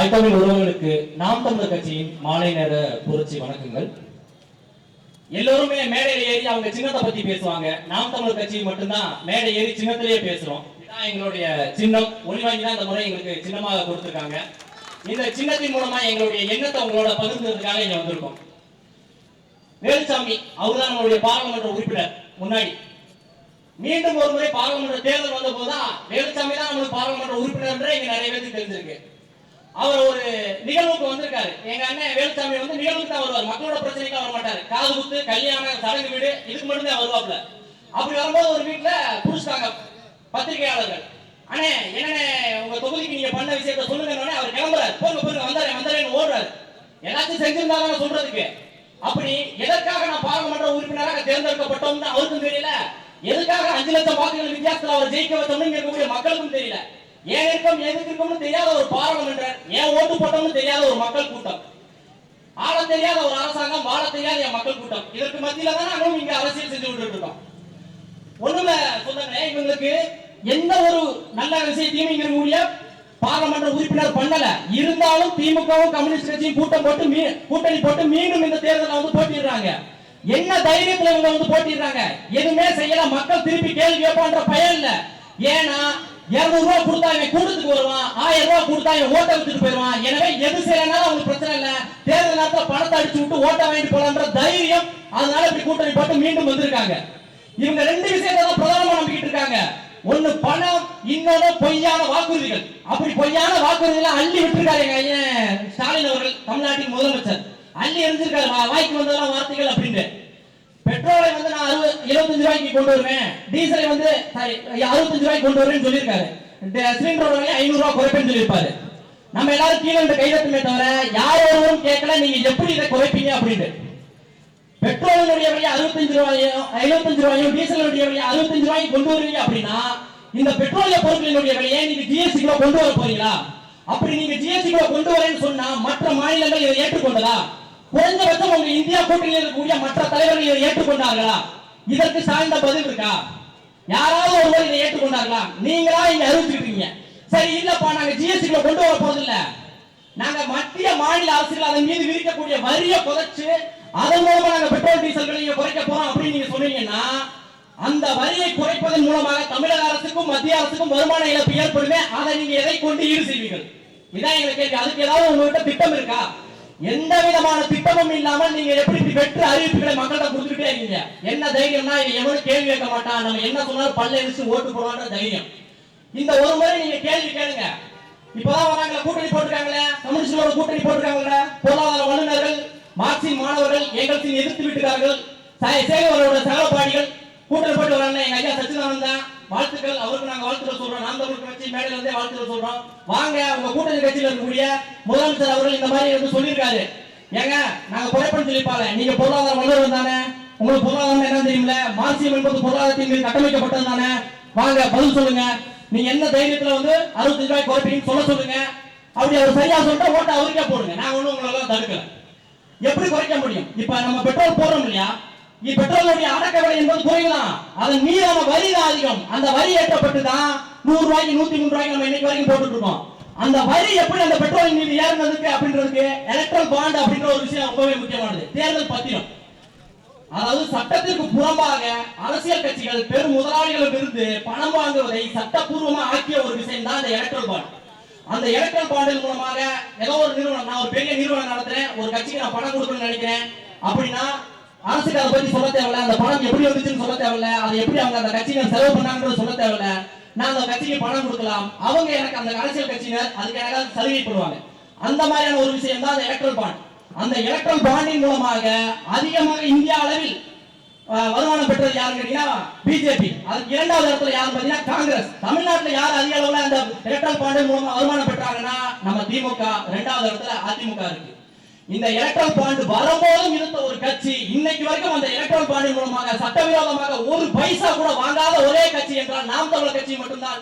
தாய்த்தமிழ் உறவுகளுக்கு நாம் தமிழர் கட்சியின் மாலை நேர புரட்சி வணக்கங்கள். எல்லோருமே மேடையில ஏறி அவங்க சின்னத்தை பத்தி பேசுவாங்க. நாம் தமிழர் கட்சி மட்டும்தான் மேடை ஏறி சின்னத்திலேயே பேசுறோம். இதான் எங்களுடைய சின்னம். ஒளி வாங்கி தான் இந்த முறை எங்களுக்கு சின்னமாக கொடுத்திருக்காங்க. இந்த சின்னத்தின் மூலமா எங்களுடைய எண்ணத்தை உங்களோட பகிர்ந்ததுக்காக இங்க வந்திருக்கோம். வேலுசாமி அவர்தான் நம்மளுடைய பாராளுமன்ற உறுப்பினர் முன்னாடி. மீண்டும் ஒரு முறை பாராளுமன்ற தேர்தல் வந்த போதுதான் வேலுசாமி தான் நம்மளுக்கு பாராளுமன்ற உறுப்பினர் இங்க நிறைய பேருக்கு தெரிஞ்சிருக்கு. அவர் ஒரு நிகழ்வுக்கு வந்திருக்காரு. எங்க அண்ணன் வேலுசாமி வந்து நிகழ்வுக்கு தான் வருவார். மக்களோட பிரச்சனைக்கு வர மாட்டாரு. காது குத்து கல்யாணம் சடங்கு வீடு இதுக்கு மட்டும்தான் வருவாப்ல அப்படி வரும்போது ஒரு வீட்டுல புடிச்சிட்டாங்க பத்திரிகையாளர்கள். அண்ணே என்னண்ணே உங்க தொகுதிக்கு நீங்க பண்ண விஷயத்த சொல்லுங்க அவர் கிளம்புறாரு. போங்க போங்க வந்தாரு வந்தாரேன்னு ஓடுறாரு. எல்லாத்தையும் செஞ்சிருந்தாங்க சொல்றதுக்கு. அப்படி எதற்காக நான் பாராளுமன்ற உறுப்பினராக தேர்ந்தெடுக்கப்பட்டோம்னு அவருக்கும் தெரியல. எதுக்காக அஞ்சு லட்சம் வாக்குகள் வித்தியாசத்துல அவர் ஜெயிக்க வச்சோம்னு இங்க இருக்கக்கூடிய மக்களுக்கும் தெரியல. ஏன் இருக்கோம் எதுக்கு இருக்கோம்னு தெரியாத ஒரு பாராளுமன்ற ஏன் ஓட்டு போட்டோம்னு தெரியாத ஒரு மக்கள் கூட்டம். ஆள தெரியாத ஒரு அரசாங்கம் வாழ தெரியாத என் மக்கள் கூட்டம். இதற்கு மத்தியில தான் நாங்களும் இங்க அரசியல் செஞ்சு விட்டு இருக்கோம். ஒண்ணுமே சொல்லுங்க இவங்களுக்கு எந்த ஒரு நல்ல விஷயத்தையும் இங்க இருக்கக்கூடிய பாராளுமன்ற உறுப்பினர் பண்ணல. இருந்தாலும் திமுகவும் கம்யூனிஸ்ட் கட்சியும் கூட்டம் போட்டு மீ- கூட்டணி போட்டு மீண்டும் இந்த தேர்தலை வந்து போட்டிடுறாங்க. என்ன தைரியத்துல இவங்க வந்து போட்டிடுறாங்க? எதுவுமே செய்யல. மக்கள் திருப்பி கேள்வி கேட்பான்ற பயம் இல்ல. ஏன்னா இருநூறு ரூபாய் கொடுத்தா இவன் கூட்டத்துக்கு வருவான் ஆயிரம் ரூபாய் கொடுத்தா இவன் ஓட்ட விட்டுட்டு போயிருவான் எனவே எது செய்யறதுனால அவங்களுக்கு பிரச்சனை இல்ல. தேர்தல் நேரத்தில் பணத்தை அடிச்சு விட்டு ஓட்ட வாங்கிட்டு போலான்ற தைரியம் அதனால இப்படி கூட்டணி போட்டு மீண்டும் வந்திருக்காங்க. இவங்க ரெண்டு விஷயத்தை தான் பிரதானமா நம்பிக்கிட்டு இருக்காங்க. ஒண்ணு பணம் இன்னொன்னு பொய்யான வாக்குறுதிகள். அப்படி பொய்யான வாக்குறுதிகளை அள்ளி விட்டுருக்காரு எங்க ஐயன் ஸ்டாலின் அவர்கள் தமிழ்நாட்டின் முதலமைச்சர். அள்ளி எரிஞ்சிருக்காரு வாய்க்கு வந்ததெல்லாம் வார்த்தைகள் அப்படின்னு பெட்ரோலை வந்து நான் அறுபது எழுபத்தஞ்சு ரூபாய்க்கு கொண்டு வருவேன். டீசலை வந்து சாரி அறுபத்தஞ்சு ரூபாய்க்கு கொண்டு வருவேன்னு சொல்லியிருக்காரு. இந்த விலை ஐநூறு ரூபாய் குறைப்பேன்னு சொல்லியிருப்பாரு. நம்ம எல்லாரும் கீழே இருந்து கைதட்டுமே தவிர யார் ஒருவரும் கேட்கல நீங்க எப்படி இதை குறைப்பீங்க அப்படின்னு பெட்ரோலினுடைய விலை அறுபத்தஞ்சு ரூபாயும் எழுபத்தஞ்சு ரூபாயும் டீசலுடைய விலை அறுபத்தஞ்சு ரூபாய்க்கு கொண்டு வருவீங்க அப்படின்னா இந்த பெட்ரோலிய பொருட்களினுடைய விலையை நீங்க ஜிஎஸ்டி கூட கொண்டு வர போறீங்களா? அப்படி நீங்க ஜிஎஸ்டி கூட கொண்டு வரேன்னு சொன்னா மற்ற மாநிலங்கள் இதை ஏற்றுக்கொண்டதா? குறைந்தபட்சம் உங்க இந்தியா கூட்டணியில் இருக்கக்கூடிய மற்ற தலைவர்கள் இதை ஏற்றுக்கொண்டார்களா? இதற்கு சார்ந்த பதில் இருக்கா? யாராவது ஒருவர் இதை ஏற்றுக்கொண்டார்களா? நீங்களா இங்க அறிவிச்சிருக்கீங்க. சரி இல்லப்பா நாங்க ஜிஎஸ்டி கொண்டு வர போறதில்ல. நாங்க மத்திய மாநில அரசுகள் அதன் மீது விதிக்கக்கூடிய வரிய புதைச்சு அதன் மூலமா நாங்க பெட்ரோல் டீசல் விலையை குறைக்க போறோம் அப்படின்னு நீங்க சொன்னீங்கன்னா அந்த வரியை குறைப்பதன் மூலமாக தமிழக அரசுக்கும் மத்திய அரசுக்கும் வருமான இழப்பு ஏற்படுமே அதை நீங்க எதை கொண்டு ஈடு செய்வீர்கள்? இதான் எங்களை கேள்வி அதுக்கு ஏதாவது உங்ககிட்ட திட்டம் இருக்கா? எந்த விதமான திட்டமும் இல்லாமல் நீங்க எப்படி இப்படி வெற்று அறிவிப்புகளை மக்கள்கிட்ட கொடுத்துட்டே இருக்கீங்க? என்ன தைரியம்னா இதை எவனும் கேள்வி கேட்க மாட்டான். நம்ம என்ன சொன்னாலும் பல்ல எரிச்சு ஓட்டு போடுவான்ற தைரியம். இந்த ஒரு முறை நீங்க கேள்வி கேளுங்க. இப்பதான் வராங்க கூட்டணி போட்டிருக்காங்களே? கம்யூனிஸ்டோட கூட்டணி போட்டிருக்காங்களே? பொருளாதார வல்லுநர்கள் மார்க்சின் மாணவர்கள் எங்கள்சின் எதிர்த்து விட்டுக்கார்கள் சேகவரோட சகலப்பாடிகள் கூட்டணி போட்டு வராங்க. எங்க ஐயா சச்சிதானந்த் வாழ்த்துக்கள். அவருக்கு நாங்க வாழ்த்துக்கள் சொல்றோம். நாம் தமிழ் கட்சி மேடையில இருந்தே வாழ்த்துக்கள் சொல்றோம். வாங்க உங்க கூட்டணி கட்சியில இருக்கக்கூடிய முதலமைச்சர் அவர்கள் இந்த மாதிரி வந்து சொல்லியிருக்காரு. ஏங்க நாங்க குறைப்பன்னு சொல்லிப்பாங்க நீங்க பொருளாதார வல்லுநர் தானே. உங்களுக்கு பொருளாதாரம் என்ன தெரியுமில்ல மார்க்சியம் என்பது பொருளாதாரத்தின் மீது கட்டமைக்கப்பட்டது தானே. வாங்க பதில் சொல்லுங்க. நீங்க என்ன தைரியத்துல வந்து அறுபத்தஞ்சு ரூபாய் குறைப்பீங்கன்னு சொல்ல சொல்லுங்க. அப்படி அவர் சரியா சொல்லிட்டு ஓட்ட அவருக்கே போடுங்க. நான் ஒண்ணு உங்களெல்லாம் தடுக்கல. எப்படி குறைக்க முடியும்? இப்ப நம்ம பெட்ரோல் போடுறோம் இல்லையா? நீ பெட்ரோலுடைய அடக்க விலை என்பது குறையலாம் அதன் மீதான வரி தான் அதிகம் அந்த வரி ஏற்றப்பட்டு தான் நூறு ரூபாய்க்கு நூத்தி மூணு ரூபாய்க்கு நம்ம இன்னைக்கு வரைக்கும் போட்டுட்டு இருக்கோம் அந்த வரி எப்படி அந்த பெட்ரோல் மீது ஏறினதுக்கு அப்படின்றதுக்கு எலக்ட்ரல் பாண்ட் அப்படின்ற ஒரு விஷயம் ரொம்பவே முக்கியமானது. தேர்தல் பத்திரம். அதாவது சட்டத்திற்கு புறம்பாக அரசியல் கட்சிகள் பெரும் முதலாளிகளிடம் இருந்து பணம் வாங்குவதை சட்டப்பூர்வமா ஆக்கிய ஒரு விஷயம் தான் அந்த எலக்ட்ரல் பாண்ட் அந்த எலக்ட்ரல் பாண்டின் மூலமாக ஏதோ ஒரு நிறுவனம் நான் ஒரு பெரிய நிறுவனம் நடத்துறேன் ஒரு கட்சிக்கு நான் பணம் கொடுக்கணும்னு நினைக்கிறேன் அப்படின்னா அரசுக்கு பத்தி சொல்ல தேவையில்ல. அந்த பணம் எப்படி வந்துச்சுன்னு சொல்ல தேவையில்ல. அதை எப்படி அவங்க அந்த கட்சியினர் செலவு பண்ணாங்கன்றது சொல்ல தேவையில்ல. நான் அந்த கட்சிக்கு பணம் கொடுக்கலாம். அவங்க எனக்கு அந்த அரசியல் கட்சியினர் அதுக்கு எனக்கு சலுகை பண்ணுவாங்க அந்த மாதிரியான ஒரு விஷயம் தான் அந்த எலக்ட்ரல் பாண்ட் அந்த எலக்ட்ரல் பாண்டின் மூலமாக அதிகமாக இந்திய அளவில் வருமானம் பெற்றது யாருன்னு கேட்டீங்கன்னா பிஜேபி. அதுக்கு இரண்டாவது இடத்துல யாருன்னு பாத்தீங்கன்னா காங்கிரஸ். தமிழ்நாட்டுல யார் அதிக அளவுல அந்த எலக்ட்ரல் பாண்டின் மூலமா வருமானம் பெற்றாங்கன்னா நம்ம திமுக. இரண்டாவது இடத்துல அதிமுக இருக்கு. இந்த எலக்ட்ரல் பாண்ட் வரும்போதும் இருந்த ஒரு கட்சி இன்னைக்கு வரைக்கும் அந்த எலக்ட்ரல் பாண்ட் மூலமாக சட்டவிரோதமாக ஒரு பைசா கூட வாங்காத ஒரே கட்சி என்றால் நாம் தமிழர் கட்சி மட்டும்தான்.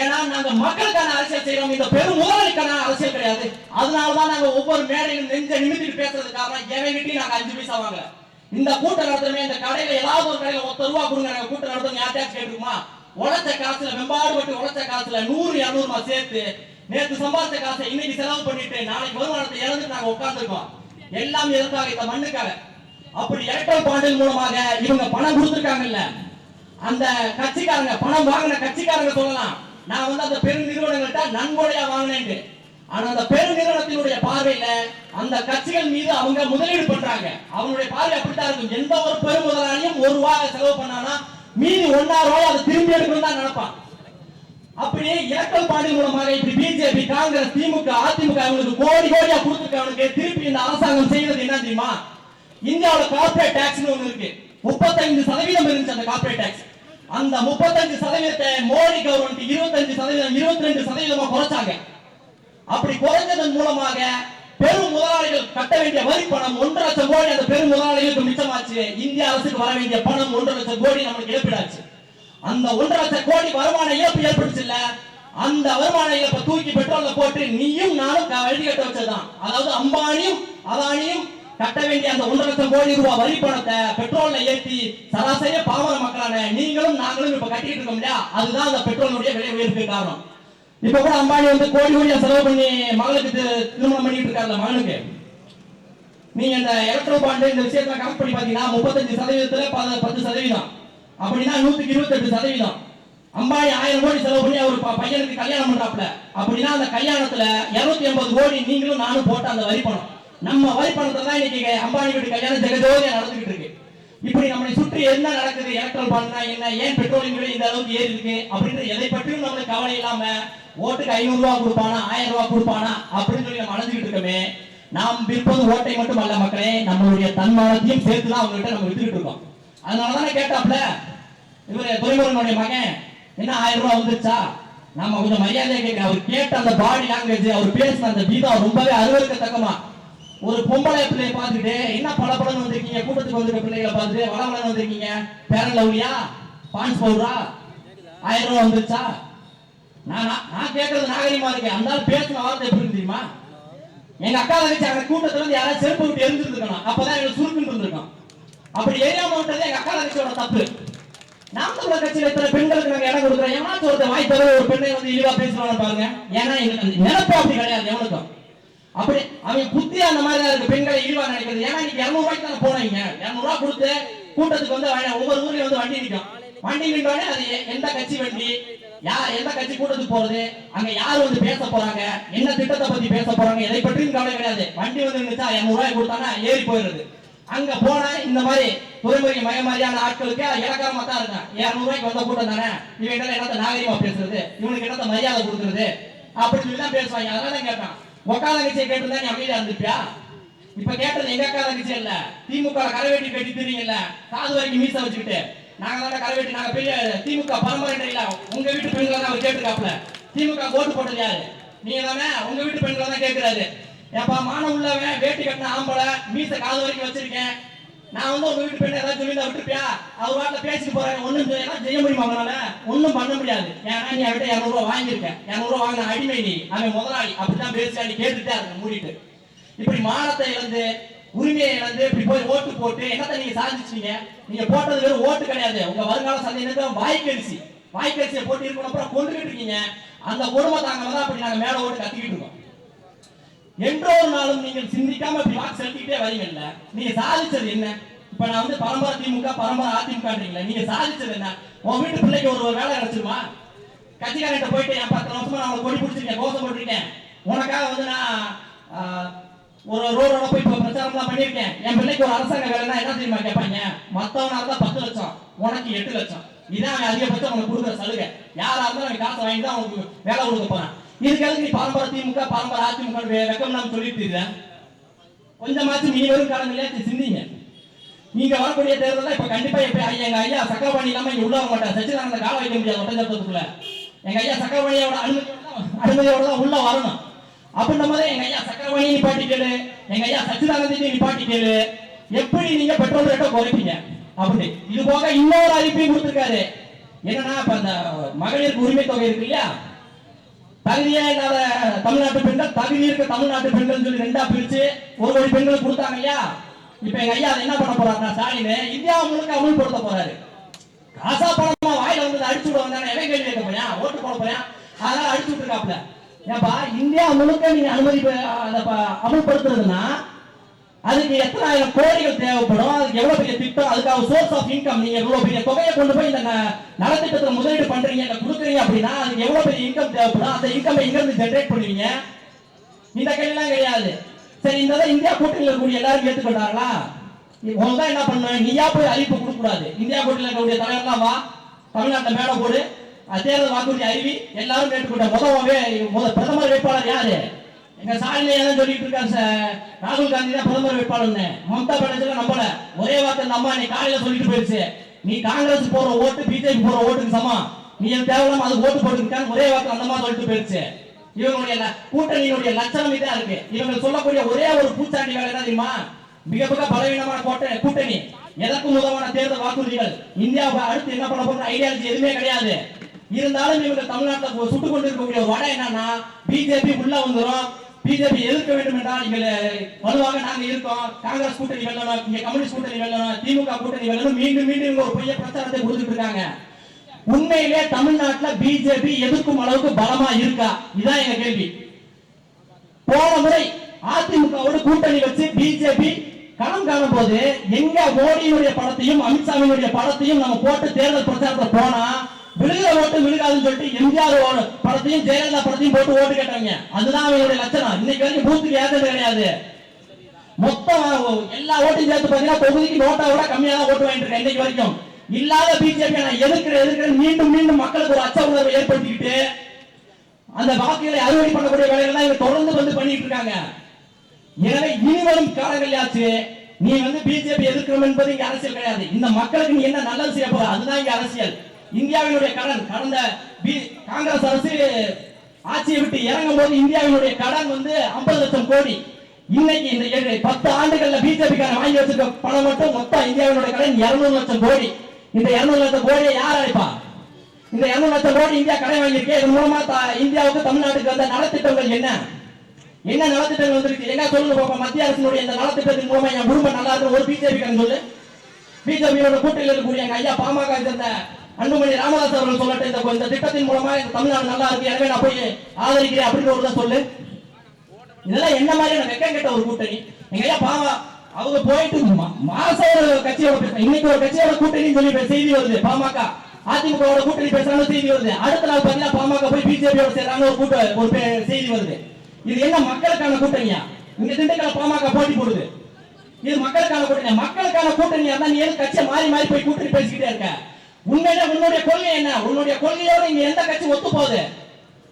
ஏன்னா நாங்க மக்களுக்கான அரசியல் செய்யறோம் இந்த பெரும் முதலாளிக்கான அரசியல் கிடையாது. அதனாலதான் நாங்க ஒவ்வொரு மேடையிலும் நெஞ்ச நிமித்திட்டு பேசுறது காரணம் எவங்கிட்டையும் நாங்க அஞ்சு பைசா வாங்கல. இந்த கூட்டம் நடத்துறமே இந்த கடையில ஏதாவது ஒரு கடையில ஒத்த ரூபா கொடுங்க நாங்க கூட்டம் நடத்துறோம். யார்ட்டாச்சும் கேட்டுக்குமா? உழைச்ச காசுல வெம்பாடு பட்டு உழைச்ச காசுல நூறு இரநூறுமா சேர்த்து நேத்து சம்பாதித்த காசை இன்னைக்கு செலவு பண்ணிட்டு நாளைக்கு வருமானத்தை இழந்து நாங்க உட்கார்ந்துருக்கோம். எல்லாம் எதற்காக இந்த மண்ணுக்காக. அப்படி எலக்ட்ரல் பாண்டில் மூலமாக இவங்க பணம் கொடுத்துருக்காங்கல்ல. அந்த கட்சிக்காரங்க பணம் வாங்கின கட்சிக்காரங்க சொல்லலாம். நான் வந்து அந்த பெரு நிறுவனங்கள்ட்ட நன்கொடையா வாங்கினேன் ஆனா அந்த பெரு நிறுவனத்தினுடைய பார்வையில அந்த கட்சிகள் மீது அவங்க முதலீடு பண்றாங்க. அவங்களுடைய பார்வை அப்படித்தான் இருக்கும். எந்த ஒரு பெரு முதலாளியும் ஒரு ரூபாய் செலவு பண்ணானா மீதி ஒன்னா ரூபாய் அதை திரும்பி எடுக்கணும் தான் நினைப்பான். அப்படியே எலக்ட்ரல் பாண்டி மூலமாக இப்படி பிஜேபி காங்கிரஸ் திமுக அதிமுக அவங்களுக்கு கோடி கோடியா கொடுத்துருக்கவனுக்கு திருப்பி இந்த அரசாங்கம் செய்யறது என்ன தெரியுமா? இந்தியாவுல கார்ப்பரேட் டாக்ஸ் ஒண்ணு இருக்கு. முப்பத்தைந்து சதவீதம் இருந்துச்சு அந்த கார்ப்பரேட் டாக்ஸ் அந்த முப்பத்தஞ்சு சதவீதத்தை மோடி கவர்மெண்ட் இருபத்தஞ்சு சதவீதம் இருபத்தி ரெண்டு சதவீதமா குறைச்சாங்க. அப்படி குறைஞ்சதன் மூலமாக பெரும் முதலாளிகள் கட்ட வேண்டிய வரி பணம் ஒன்றரை லட்சம் கோடி அந்த பெரும் முதலாளிகளுக்கு மிச்சமாச்சு. இந்திய அரசுக்கு வர வேண்டிய பணம் ஒன்றரை லட்சம் கோடி நம்மளுக்கு இழப்பீடாச்சு. அந்த ஒன்றரை லட்சம் கோடி வருமான இழப்பு ஏற்பட்டுச்சு இல்ல அந்த வருமான இழப்பை தூக்கி பெட்ரோல்ல போட்டு நீயும் நானும் க- வழி கட்ட வச்சதுதான். அதாவது அம்பானியும் அதானியும் கட்ட வேண்டிய அந்த ஒன்றரை லட்சம் கோடி ரூபாய் வரி பணத்தை பெட்ரோல்ல ஏற்றி சராசரிய பாமர மக்களான நீங்களும் நாங்களும் இப்ப கட்டிட்டு இருக்கோம் இல்லையா? அதுதான் அந்த பெட்ரோலுடைய விலை உயர்வுக்கு காரணம். இப்ப கூட அம்பானி வந்து கோடி கோடியா செலவு பண்ணி மகளுக்கு திருமணம் பண்ணிட்டு இருக்காங்க மகனுக்கு? நீங்க இந்த எலக்ட்ரோ பாண்டு இந்த விஷயத்துல கணக்கு பண்ணி பாத்தீங்கன்னா முப்பத்தஞ்சு சதவீதத்துல பத்து சதவீதம். அப்படின்னா நூத்துக்கு இருபத்தெட்டு சதவீதம். அம்பாடி ஆயிரம் கோடி செலவு பண்ணி அவர் பையனுக்கு கல்யாணம் பண்றாப்ல அப்படின்னா அந்த கல்யாணத்துல இருநூத்தி எண்பது கோடி நீங்களும் நானும் போட்ட அந்த வரி பணம். நம்ம வரி தான் இன்னைக்கு அம்பானி வீட்டு கல்யாணம் ஜெகஜோதியா நடந்துகிட்டு இருக்கு. இப்படி நம்மளை சுற்றி என்ன நடக்குது எலக்ட்ரல் பண்ணா என்ன ஏன் பெட்ரோலின் விலை இந்த அளவுக்கு ஏறி இருக்கு அப்படின்ற எதை பற்றியும் நம்மளுக்கு கவலை இல்லாம ஓட்டுக்கு ஐநூறு ரூபா கொடுப்பானா ஆயிரம் ரூபா கொடுப்பானா அப்படின்னு சொல்லி நம்ம அலைஞ்சுக்கிட்டு இருக்கோமே. நாம் விற்பது ஓட்டை மட்டும் அல்ல மக்களே நம்மளுடைய தன்மானத்தையும் சேர்த்து தான் அவங்ககிட்ட நம்ம வித்துக்கிட்டு இருக்கோம். அதனாலதானே கேட்டாப்ல இவரு துரைமுருகனுடைய மகன். என்ன ஆயிரம் ரூபாய் வந்துருச்சா? நாம கொஞ்சம் மரியாதை கேட்கிறோம் அவர் கேட்ட அந்த பாடி லாங்குவேஜ் அவர் பேசின அந்த வீதம் ரொம்பவே அருவருக்கத்தக்கமா. ஒரு பொம்பளை பிள்ளைய பார்த்துட்டு என்ன பல வந்திருக்கீங்க? கூட்டத்துக்கு வந்திருக்க பிள்ளைகளை பார்த்துட்டு வளவளன்னு வந்திருக்கீங்க? பேரன் லவ்லியா? பான்ஸ் பவுடரா ஆயிரம் ரூபாய் வந்துருச்சா? நான் நான் கேட்கறது நாகரிகமா இருக்கேன் அந்த பேசின வார்த்தை எப்படி தெரியுமா? எங்க அக்கா தங்கச்சி அந்த கூட்டத்துல இருந்து யாராவது செருப்பு விட்டு எரிஞ்சிருந்துருக்கணும் அப்பதான் எங்களுக்கு சுருக்குன்னு இருந்திருக்கோம் அப்படி எரியாம விட்டது எங்க அக்கா தங்கச்சியோட தப்பு. நாம் தமிழர் கட்சியில இருக்கிற பெண்களுக்கு நாங்க இடம் கொடுக்குறோம். எவனாச்சும் ஒருத்த வாய் தவிர ஒரு பெண்ணை வந்து இழிவா பேசுறான்னு பாருங்க. ஏன்னா எங்களுக்கு நினைப்பு அப்படி கிடையாது எவனுக்கும். அப்படி அவன் புத்தி அந்த மாதிரி தான் இருக்கு. பெண்களை இழிவா நினைக்கிறது. ஏன்னா இன்னைக்கு இருநூறு ரூபாய்க்கு தானே போனீங்க இரநூறு ரூபா கொடுத்து கூட்டத்துக்கு வந்து ஒவ்வொரு ஊர்லயும் வந்து வண்டி நிற்கும் வண்டி நின்றோடனே அது எந்த கட்சி வண்டி யார் எந்த கட்சி கூட்டத்துக்கு போறது அங்க யார் வந்து பேச போறாங்க என்ன திட்டத்தை பத்தி பேச போறாங்க எதை பற்றியும் கவலை கிடையாது. வண்டி வந்து இருந்துச்சா இரநூறு ரூபாய் கொடுத்தானா ஏறி போயிடுறது. அங்க போனா இந்த மாதிரி துறைமுறை மய மாதிரியான ஆட்களுக்கு இலக்காரமா தான் இருக்கான் இருநூறு ரூபாய்க்கு வந்த கூட்டம் தானே? இவங்க என்னத்த நாகரிகமா பேசுறது? இவனுக்கு என்னத்த மரியாதை கொடுக்கறது? அப்படின்னு சொல்லி தான் பேசுவாங்க. அதனால கேட்டான். உக்காத கட்சியை கேட்டுதான் நீ அமைதியா இருந்துப்பியா? இப்ப கேட்டது எங்க அக்கால தங்கச்சி இல்ல. திமுக கரவேட்டி கட்டி தெரியுங்கல்ல. காது வரைக்கும் மீச வச்சுக்கிட்டு. நாங்க தானே கரவேட்டி நாங்க பெரிய திமுக பரம்பரை இல்ல. உங்க வீட்டு பெண்களை தான் அவர் கேட்டுருக்காப்ல திமுக ஓட்டு போட்டது யாரு? நீங்க தானே? உங்க வீட்டு பெண்களை தான் கேட்கிறாரு. ஏப்பா மானம் உள்ளவன் வேட்டி கட்டின ஆம்பளை மீச காது வரைக்கும் வச்சிருக்கேன். நான் வந்து உங்க வீட்டு பெண்ணை ஏதாவது சொல்லி விட்டுருப்பியா? அவர் வாட்டில பேசிட்டு போறேன் ஒண்ணும் செய்ய செய்ய முடியுமா அவனால ஒண்ணும் பண்ண முடியாது. ஏன்னா நீ அவட்ட இருநூறு ரூபாய் வாங்கியிருக்கேன் இருநூறு வாங்கின அடிமை நீ. அவன் முதலாளி. அப்படிதான் பேசி நீ கேட்டுட்டே இருக்க மூடிட்டு. இப்படி மானத்தை இழந்து உரிமையை இழந்து இப்படி போய் ஓட்டு போட்டு என்னத்தை நீங்க சாதிச்சீங்க நீங்க போட்டது வெறும் ஓட்டு கிடையாது. உங்க வருங்கால சந்தையினருக்கு வாய்க்கரிசி வாய்க்கரிசியை போட்டு இருக்கணும் அப்புறம் கொண்டுகிட்டு இருக்கீங்க. அந்த கொடுமை தாங்க தான் அப்படி நாங்க மேல ஓட்டு கத்திக்கிட்டு இருக்கோம். என்றோ ஒரு நாளும் நீங்கள் சிந்திக்காம இப்படி வாக்கு செலுத்திக்கிட்டே வரீங்கல்ல? நீங்க சாதிச்சது என்ன? இப்ப நான் வந்து பரம்பரை திமுக பரம்பரை அதிமுகன்றீங்களா நீங்க சாதிச்சது என்ன? உன் வீட்டு பிள்ளைக்கு ஒரு ஒரு வேலை கிடைச்சிருமா? கட்சிக்காரன்ட்ட போயிட்டு என் பத்து வருஷமா நான் கொடி பிடிச்சிருக்கேன் கோஷம் போட்டிருக்கேன் உனக்காக வந்து நான் ஒரு ரோடோட போய் இப்ப பிரச்சாரம் பண்ணியிருக்கேன். என் பிள்ளைக்கு ஒரு அரசாங்க வேலைன்னா என்ன தெரியுமா கேட்பாங்க? மத்தவனா தான் பத்து லட்சம் உனக்கு எட்டு லட்சம். இதான் அதிகபட்சம் அவனுக்கு கொடுக்குற சலுகை. யாரா இருந்தாலும் காசை வாங்கி தான் உனக்கு வேலை கொடுக்க போறான். இதுக்கு எதுக்கு நீ பரம்பரை திமுக பரம்பரை அதிமுக வே- வெக்கம் நாம் சொல்லிட்டு இருக்க? கொஞ்சமாச்சும் நீ வரும் காலங்களே சிந்திங்க. நீங்க வரக்கூடிய தேர்தலில் இப்ப கண்டிப்பா எப்ப ஐயா, எங்க ஐயா சக்கரபாணி இல்லாம இங்க உள்ள வர மாட்டார். சச்சிதானந்த கால வைக்க முடியாது ஒட்டஞ்சத்துக்குள்ள எங்க ஐயா சக்கரபாணியோட அனுமதி அனுமதியோட தான் உள்ள வரணும். அப்படின்ற மாதிரி எங்க ஐயா சக்கரபாணி நிப்பாட்டி கேளு. எங்க ஐயா சச்சிதானந்தி நிப்பாட்டி கேளு. எப்படி நீங்க பெட்ரோல் ரேட்டை குறைப்பீங்க? அப்படி. இது போக இன்னொரு அறிவிப்பையும் கொடுத்துருக்காரு. என்னன்னா இப்ப அந்த மகளிருக்கு உரிமை தொகை இருக்கு இல்லையா? தகுதியே இல்லாத தமிழ்நாட்டு பெண்கள் தகுதி இருக்க தமிழ்நாட்டு பெண்கள் சொல்லி ரெண்டா பிரிச்சு ஒரு கோடி பெண்கள் கொடுத்தாங்க இல்லையா? இப்ப எங்க ஐயா என்ன பண்ண போறாருன்னா ஸ்டாலின் இந்தியா முழுக்க அமுல்படுத்த போறாரு. காசா பணமா வாயில வந்து அடிச்சு விட வந்தாங்க எவன் கேள்வி கேட்க போயா ஓட்டு போட போயா அதனால அடிச்சு விட்டுருக்காப்ல ஏப்பா இந்தியா முழுக்க நீங்க அனுமதி அமல்படுத்துறதுன்னா அதுக்கு எத்தனாயிரம் கோடிகள் தேவைப்படும்? அதுக்கு எவ்வளவு பெரிய திட்டம்? அதுக்காக சோர்ஸ் ஆஃப் இன்கம் நீங்க எவ்வளவு பெரிய தொகையை கொண்டு போய் இந்த ந- முதலீடு பண்றீங்க இல்ல கொடுக்குறீங்க அப்படின்னா அதுக்கு எவ்வளவு பெரிய இன்கம் தேவைப்படும்? அந்த இன்கம் எங்க இருந்து ஜென்ரேட் பண்ணுவீங்க? இந்த கேள்விலாம் கிடையாது. சரி இந்த இந்தியா கூட்டணியில் இருக்கக்கூடிய எல்லாரும் ஏற்றுக்கொண்டாங்களா உங்க தான் என்ன பண்ணுவேன் நீயா போய் அறிவிப்பு கொடுக்க கூடாது இந்தியா கூட்டணியில் இருக்கக்கூடிய தலைவர்லாம் வா. தமிழ்நாட்டில் மேலே போடு. அது தேர்தல் வாக்குறுதி அறிவி எல்லாரும் கேட்டுக்கொண்ட முதல் முதல் பிரதமர் வேட்பாளர் யாரு? எங்க ஸ்டாலின் ஏதாவது சொல்லிட்டு இருக்காங்க சார். ராகுல் காந்தி தான் பிரதமர் வேட்பாளர்னு. மம்தா பானர்ஜி நம்பல. ஒரே வார்த்தை இந்த அம்மா நீ காலையில சொல்லிட்டு போயிருச்சு. நீ காங்கிரஸ் போற ஓட்டு பிஜேபி போற ஓட்டுக்கு சமம். நீ எனக்கு தேவையில்லாம அது ஓட்டு போட்டுருக்கான்னு ஒரே வார்த்தை அந்த அம்மா சொல்லிட்டு போயிருச்சு. இவங்களுடைய ல- கூட்டணியினுடைய லட்சணம் இதான் இருக்கு. இவங்க சொல்லக்கூடிய ஒரே ஒரு பூச்சாண்டி வேலை என்ன தெரியுமா? மிக மிக பலவீனமான கோட்டை கூட்டணி. எதற்கும் உதவான தேர்தல் வாக்குறுதிகள். இந்தியாவை அடுத்து என்ன பண்ண போற ஐடியாலஜி எதுவுமே கிடையாது. இருந்தாலும் இவங்க தமிழ்நாட்டில் சுட்டுக் கொண்டு இருக்கக்கூடிய வடை என்னன்னா பிஜேபி உள்ள வந்துரும். பிஜேபி எதிர்க்க வேண்டும் என்றால் இவங்க வலுவாக நாங்க இருக்கோம். காங்கிரஸ் கூட்டணி வெல்லணும். இங்க கம்யூனிஸ்ட் கூட்டணி வெல்லணும். திமுக கூட்டணி வெல்லணும். மீண்டும் மீண்டும் இவங்க ஒரு பொய்ய பிரச்சாரத்தை கொடுத்துட்டு இருக்காங்க. உண்மையிலே தமிழ்நாட்டுல பிஜேபி எதிர்க்கும் அளவுக்கு பலமா இருக்கா? இதான் எங்க கேள்வி. போன முறை அதிமுகவோட கூட்டணி வச்சு பிஜேபி களம் காணும் போது எங்க மோடியுடைய படத்தையும் அமித்ஷாவினுடைய படத்தையும் நம்ம போட்டு தேர்தல் பிரச்சாரத்தை போனா விழுகிற ஓட்டு விழுகாதுன்னு சொல்லிட்டு எம்ஜிஆர் படத்தையும் ஜெயலலிதா படத்தையும் போட்டு ஓட்டு கேட்டாங்க. அதுதான் அவங்களுடைய லட்சணம். இன்னைக்கு வரைக்கும் பூத்துக்கு ஏற்றது கிடையாது. மொத்தம் எல்லா ஓட்டையும் சேர்த்து பாத்தீங்கன்னா தொகுதிக்கு நோட்டா விட கம்மியா தான் ஓட்டு வாங்கிட்டு இருக்கேன் இன்னைக்கு வரைக்கும். இல்லாத பிஜேபி நான் எதிர்க்கிற எதிர்க்கிற மீண்டும் மீண்டும் மக்களுக்கு ஒரு அச்ச உணர்வை ஏற்படுத்திக்கிட்டு அந்த வாக்குகளை அறுவடை பண்ணக்கூடிய வேலைகள் தான் இவங்க தொடர்ந்து வந்து பண்ணிட்டு இருக்காங்க. எனவே இனிவரும் காலங்கள்யாச்சு நீ வந்து பிஜேபி எதிர்க்கணும் என்பது இங்க அரசியல் கிடையாது. இந்த மக்களுக்கு நீ என்ன நல்லது செய்ய போற? அதுதான் இங்க அரசியல். இந்தியாவினுடைய கடன் கடந்த காங்கிரஸ் அரசு ஆட்சியை விட்டு இறங்கும் போது இந்தியாவினுடைய கடன் வந்து 50 லட்சம் கோடி. இன்னைக்கு இந்த ஏழு- பத்து ஆண்டுகள்ல பிஜேபி வாங்கி வச்சிருக்க பணம் மட்டும் மொத்தம் இந்தியாவினுடைய கடன் 200 லட்சம் கோடி. இந்த 200 லட்சம் கோடியை யார் அழைப்பா? இந்த 200 லட்சம் கோடி இந்தியா கடன் வாங்கியிருக்கேன் இதன் மூலமா இந்தியாவுக்கு தமிழ்நாட்டுக்கு வந்த நலத்திட்டங்கள் என்ன? என்ன நலத்திட்டங்கள் வந்திருக்கு? என்ன சொல்லுங்க பாப்பா? மத்திய அரசினுடைய இந்த நலத்திட்டத்தின் மூலமா என் குடும்பம் நல்லா இருக்கும் ஒரு பிஜேபி கடன் சொல்லு. பிஜேபியோட கூட்டணியில் இருக்கக்கூடிய எங்க ஐயா பாமக சேர்ந்த அன்புமணி ராமதாஸ் அவர்கள் சொல்லட்டும் இந்த இந்த திட்டத்தின் மூலமா இந்த தமிழ்நாடு நல்லா இருக்கு எனவே நான் போய் ஆதரிக்கிறேன் அப்படின்னு ஒரு சொல்லு. இதெல்லாம் என்ன மாதிரியான வெக்கம் கெட்ட ஒரு கூட்டணி? எங்க ஐயா பாவா அவங்க போயிட்டு மாசம் ஒரு கட்சியோட பேசுறாங்க இன்னைக்கு ஒரு கட்சியோட கூட்டணி சொல்லி செய்தி வருது. பாமக. அதிமுகவோட கூட்டணி பேசுறாங்க செய்தி வருது. அடுத்த நாள் பாத்தீங்கன்னா பாமக போய் பிஜேபியோட சேர்றாங்க ஒரு கூட்ட ஒரு செய்தி வருது. இது என்ன மக்களுக்கான கூட்டணியா? இங்க திண்டுக்கல்ல பாமக போட்டி போடுது. இது மக்களுக்கான கூட்டணி மக்களுக்கான கூட்டணியா இருந்தா நீ ஏன் கட்சியை மாறி மாறி போய் கூட்டணி பேசிக்கிட்டே இருக்க? உண்மையில உன்னுடைய கொள்கை என்ன? உன்னுடைய கொள்கையோட இங்க எந்த கட்சி ஒத்து போகுது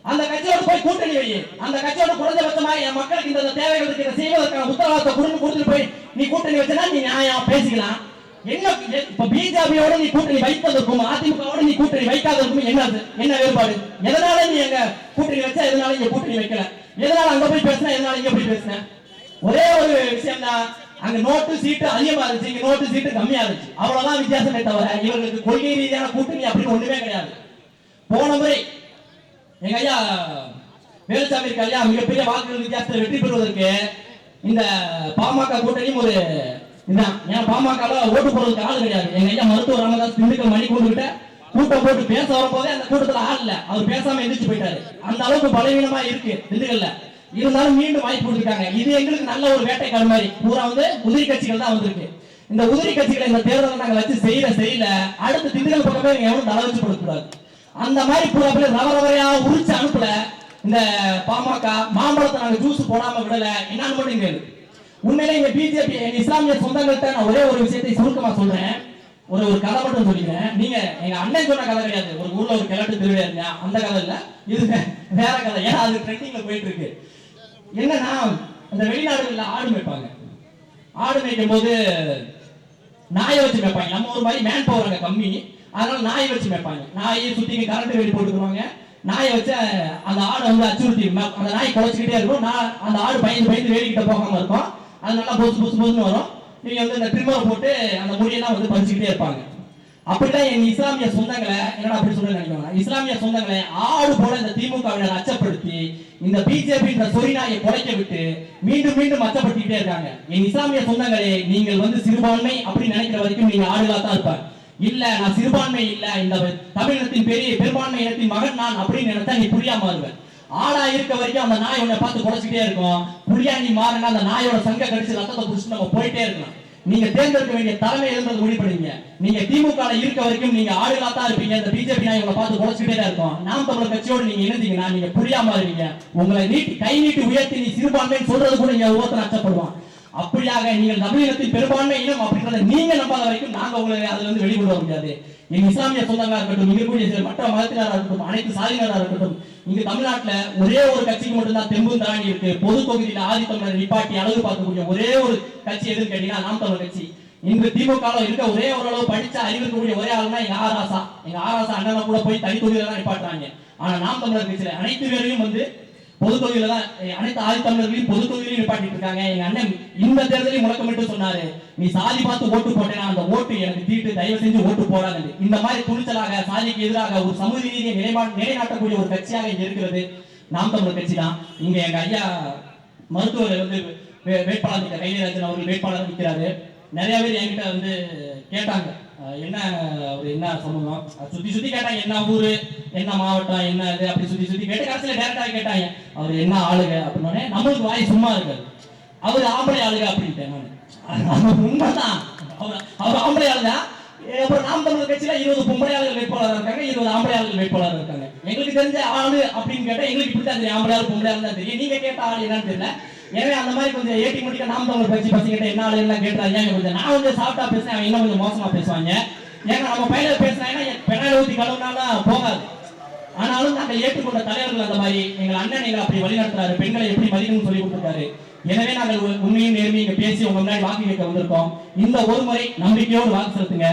அந்த கட்சியோடு போய் கூட்டணி வை. அந்த கட்சியோட குறைஞ்சபட்சமா என் மக்களுக்கு இந்த இந்த தேவைகளுக்கு இதை செய்வதற்கான உத்தரவாதத்தை கொடுத்து கொடுத்துட்டு போய் நீ கூட்டணி வச்சுனா நீ நியாயம் பேசிக்கலாம். என்ன இப்ப பிஜேபியோட நீ கூட்டணி வைப்பதற்கும் அதிமுகவோட நீ கூட்டணி வைக்காததற்கும் என்ன என்ன வேறுபாடு? எதனால நீ எங்க கூட்டணி வச்சா எதனால இங்க கூட்டணி வைக்கல? எதனால அங்க போய் பேசினா எதனால இங்க போய் பேசின? ஒரே ஒரு விஷயம் தான் அங்க நோட்டு சீட்டு அதிகமா இருந்துச்சு இங்க நோட்டு சீட்டு கம்மியா இருந்துச்சு. அவ்வளவுதான் வித்தியாசமே தவிர இவர்களுக்கு கொள்கை ரீதியான கூட்டணி அப்படின்னு ஒண்ணுமே கிடையாது. போன முறை எங்க ஐயா வேலுசாமி ஐயா மிகப்பெரிய வாக்குகள் வித்தியாசத்தில் வெற்றி பெறுவதற்கு இந்த பாமக கூட்டணியும் ஒரு இதுதான். ஏன்னா பாமக ஓட்டு போடுறதுக்கு ஆள் கிடையாது. எங்க ஐயா மருத்துவ ராமதாஸ் திண்டுக்கல் மணி கொண்டுகிட்ட கூட்டம் போட்டு பேச வரும்போதே அந்த கூட்டத்துல ஆள் இல்ல. அவர் பேசாம எந்திரிச்சு போயிட்டாரு. அந்த அளவுக்கு பலவீனமா இருக்கு திண்டுக்கல்ல. இருந்தாலும் மீண்டும் வாய்ப்பு கொடுத்துருக்காங்க இது எங்களுக்கு நல்ல ஒரு வேட்டைக்கார மாதிரி. பூரா வந்து உதிரி கட்சிகள் தான் வந்திருக்கு. இந்த உதிரி கட்சிகளை இந்த தேர்தலை நாங்கள் வச்சு செய்யல செய்யல. அடுத்த திண்டுக்கல் பக்கமே நீங்க எவ்வளவு தலை வச்சு கொடுக்கக்கூடாது. அந்த மாதிரி பூரா பேர் ரவ ரவையா உரிச்சு அனுப்பல இந்த பாமக. மாம்பழத்தை நாங்க ஜூஸ் போடாம விடல. என்னன்னு மட்டும் கேளு. உண்மையிலே இங்க பிஜேபி இஸ்லாமிய சொந்தங்கள்ட்ட நான் ஒரே ஒரு விஷயத்தை சுருக்கமா சொல்றேன். ஒரு ஒரு கதை மட்டும் சொல்லிக்கிறேன். நீங்க எங்க அண்ணன் சொன்ன கதை கிடையாது. ஒரு ஊர்ல ஒரு கிழட்டு திருவிழா இருந்தா அந்த கதை இல்ல. இது வேற கதை. ஏன்னா அது ட்ரெண்டிங்ல போயிட்டு இருக்கு. என்னன்னா அந்த வெளிநாடுகளில் ஆடு மேய்ப்பாங்க. ஆடு மேய்க்கும் போது நாயை வச்சு மேய்ப்பாங்க. நம்ம ஒரு மாதிரி மேன் பவர் அங்கே கம்மி. அதனால நாயை வச்சு மேய்ப்பாங்க. நாயை சுற்றி கரண்ட் வெடி போட்டுக்குவாங்க. நாயை வச்சு அந்த ஆடை வந்து அச்சுறுத்தி அந்த நாய் குழச்சிக்கிட்டே இருக்கும். நான் அந்த ஆடு பயந்து பயந்து வேடிக்கிட்ட போகாமல் இருக்கும். அது நல்லா பொசு பொசு பொசுன்னு வரும். நீங்கள் வந்து இந்த ட்ரிம்மரை போட்டு அந்த முடியெல்லாம் வந்து பறிச்சுக்கிட்டே இருப்பாங்க. அப்படிதான் என் இஸ்லாமிய சொந்தங்களை என்னடா அப்படி சொல்ல நினைக்கிறாங்க இஸ்லாமிய சொந்தங்களை ஆடு போல இந்த திமுகவினர் அச்சப்படுத்தி இந்த பிஜேபி சொரிநாயை குலைக்க விட்டு மீண்டும் மீண்டும் அச்சப்படுத்திக்கிட்டே இருக்காங்க. என் இஸ்லாமிய சொந்தங்களே நீங்கள் வந்து சிறுபான்மை அப்படின்னு நினைக்கிற வரைக்கும் நீங்க ஆளுகா தான் இருப்பாங்க இல்ல நான் சிறுபான்மை இல்ல இந்த தமிழினத்தின் பெரிய பெரும்பான்மை இனத்தின் மகன் நான் அப்படின்னு நினைச்சா நீ புரியாம வருவேன் ஆளா இருக்க வரைக்கும் அந்த நாய் உன்னை பார்த்து குறைச்சிட்டே இருக்கும். புரியா நீ மாறினா அந்த நாயோட சங்க கடிச்சு ரத்தத்தை புடிச்சு நம்ம போயிட்டே இருக்கலாம். நீங்க தேர்ந்தெடுக்க வேண்டிய தலைமை இருந்தது முடிவு நீங்க திமுக இருக்க வரைக்கும் நீங்க ஆளுகளா தான் இருப்பீங்க. இந்த பிஜேபி நான் உங்களை பார்த்து குறைச்சிட்டே தான் இருக்கும். நாம் தமிழர் கட்சியோடு நீங்க இணைந்தீங்கன்னா நீங்க புரியாம இருவீங்க உங்களை நீட்டி கை நீட்டி உயர்த்தி நீ சிறுபான்மைன்னு சொல்றது கூட நீங்க ஒவ்வொருத்தர் அச்சப்படுவான் அப்படியாக நீங்கள் தமிழகத்தின் பெரும்பான்மை இனம் அப்படின்றத நீங்க நம்பாத வரைக்கும் நாங்க உங்களை அதுல இருந்து வெளிக்கொண்டு வர முடியாது என் இஸ்லாமிய சொந்தங்களா இருக்கட்டும் இங்க இருக்கக்கூடிய மற்ற மதத்தினராக இருக்கட்டும் அனைத்து சாதியினராக இருக்கட்டும் இங்க தமிழ்நாட்டுல ஒரே ஒரு கட்சிக்கு மட்டும்தான் தெம்பு தாண்டி இருக்கு. பொது தொகுதியில ஆதி தமிழர் நிப்பாட்டி அழகு பார்க்கக்கூடிய ஒரே ஒரு கட்சி எதுன்னு கேட்டீங்கன்னா நாம் தமிழர் கட்சி. இன்று திமுக இருக்க ஒரே ஓரளவு படிச்ச அறிவு இருக்கக்கூடிய ஒரே ஆளுனா எங்க ஆராசா எங்க ஆராசா அண்ணனை கூட போய் தனி தொகுதியில தான் நிப்பாட்டுறாங்க. ஆனா நாம் தமிழர் கட்சியில அனைத்து பேரையும் வந்து பொது தான் அனைத்து ஆதி தமிழர்களையும் பொது நிப்பாட்டிட்டு இருக்காங்க எங்க அண்ணன் இந்த தேர்தலையும் முழக்கமிட்டு சொன்னாரு. நீ சாதி பார்த்து ஓட்டு போட்டேன் அந்த ஓட்டு எனக்கு தீட்டு தயவு செஞ்சு ஓட்டு போடாது இந்த மாதிரி துணிச்சலாக சாதிக்கு எதிராக ஒரு சமூக நீதியை நிலைமா நிலைநாட்டக்கூடிய ஒரு கட்சியாக இங்க இருக்கிறது நாம் தமிழர் கட்சி தான். இங்க எங்க ஐயா மருத்துவர் வந்து வேட்பாளர் நிற்கிற கைலராஜன் அவர்கள் வேட்பாளர் நிற்கிறாரு நிறைய பேர் என்கிட்ட வந்து கேட்டாங்க. என்ன ஒரு என்ன சமூகம் சுத்தி சுத்தி கேட்டாங்க என்ன ஊரு என்ன மாவட்டம் என்ன இது அப்படி சுத்தி சுத்தி கேட்டு கடைசியில டேரக்டா கேட்டாங்க அவர் என்ன ஆளுங்க? அப்படின்னோடனே நம்மளுக்கு வாய் சும்மா இருக்காது அவர் ஆம்பளை ஆளுங்க அப்படின்ட்டேன் நான். உண்மைதான். அவர் அவர் ஆம்பளை ஆளுங்க. அப்புறம் நாம் தமிழர் கட்சியில இருபது பொம்பளை ஆளுகள் வேட்பாளர் இருக்காங்க இருபது ஆம்பளை ஆளுகள் வேட்பாளர் இருக்காங்க. எங்களுக்கு தெரிஞ்ச ஆளு அப்படின்னு கேட்டா எங்களுக்கு இப்படி தான் தெரியும். ஆம்பளை ஆளு பொம்பளை ஆளு தான் தெரியும். நீங்க கேட்ட ஆள் என்னன்னு தெரியல. எனவே அந்த மாதிரி கொஞ்சம் ஏட்டி முடிக்க நாம் தான் கட்சி பசங்கிட்ட என்ன எல்லாம் கேட்டாங்க கொஞ்சம்? நான் வந்து சாஃப்டா பேசுறேன் அவன் இன்னும் கொஞ்சம் மோசமா பேசுவாங்க. ஏன்னா நம்ம பையனை பேசுனாங்கன்னா பெண்ணால ஊத்தி கழுவுனாலும் போகாது. ஆனாலும் நாங்கள் ஏற்றுக்கொண்ட தலைவர்கள் அந்த மாதிரி எங்கள் அண்ணன் எங்களை அப்படி வழிநடத்துறாரு. பெண்களை எப்படி மதிக்கணும்னு சொல்லி கொடுத்துருக்காரு. எனவே நாங்கள் உண்மையும் நேர்மையும் இங்க பேசி உங்க முன்னாடி வாக்கு கேட்க வந்திருக்கோம். இந்த ஒரு முறை நம்பிக்கையோடு வாக்கு செலுத்துங்க.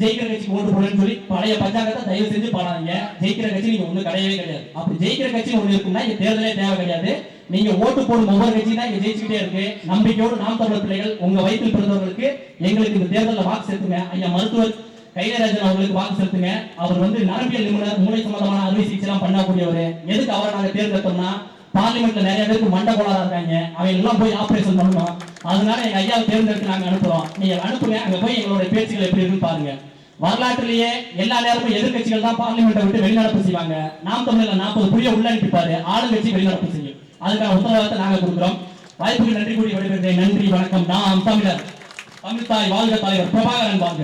ஜெயிக்கிற கட்சிக்கு ஓட்டு போடுன்னு சொல்லி பழைய பஞ்சாங்கத்தை தயவு செஞ்சு பாடாதீங்க. ஜெயிக்கிற கட்சி நீங்க ஒண்ணு கிடையவே கிடையாது. அப்படி ஜெயிக்கிற கட்சி ஒண்ணு இருக்குன்னா இங்க தேர்தலே தேவை கிடையாது. நீங்க ஓட்டு போடும் ஒவ்வொரு கட்சி தான் இங்க ஜெயிச்சுக்கிட்டே இருக்கு. நம்பிக்கையோடு நாம் தமிழர் பிள்ளைகள் உங்க வயிற்றில் பிறந்தவர்களுக்கு எங்களுக்கு இந்த தேர்தலில் வாக்கு செலுத்துங்க. ஐயா மருத்துவர் கைலராஜன் அவர்களுக்கு வாக்கு செலுத்துங்க. அவர் வந்து நரம்பியல் நிபுணர் மூளை சம்பந்தமான அறுவை சிகிச்சை எல்லாம் பண்ணக்கூடியவர். எதுக்கு அவரை நாங்க தேர்ந்தெடுத்தோம்னா பார்லிமெண்ட்ல நிறைய பேருக்கு மண்ட கோளாறா இருக்காங்க. அவங்க எல்லாம் போய் ஆபரேஷன் பண்ணணும். அதனால எங்க ஐயாவை தேர்ந்தெடுத்து நாங்க அனுப்புறோம். நீங்க அனுப்புங்க. அங்க போய் எங்களோட பேச்சுகள் எப்படி இருக்குன்னு பாருங்க. வரலாற்றிலேயே எல்லா நேரமும் எதிர்க்கட்சிகள் தான் பார்லிமெண்ட்டை விட்டு வெளிநடப்பு செய்வாங்க. நாம் தமிழ்ல நாற்பது புரிய உள்ள அனுப்பிப்பாரு ஆளுங்கட்சி வெளிநடப்பு செய்யும். அதுக்கான உத்தரவாதத்தை நாங்கள் கொடுக்குறோம். வாய்ப்புக்கு நன்றி கூறி விடைபெறுகிறேன். நன்றி வணக்கம். நான் தமிழர். தமிழ்தாய் வாழ்க தலைவர் பிரபாகரன் வாழ்க.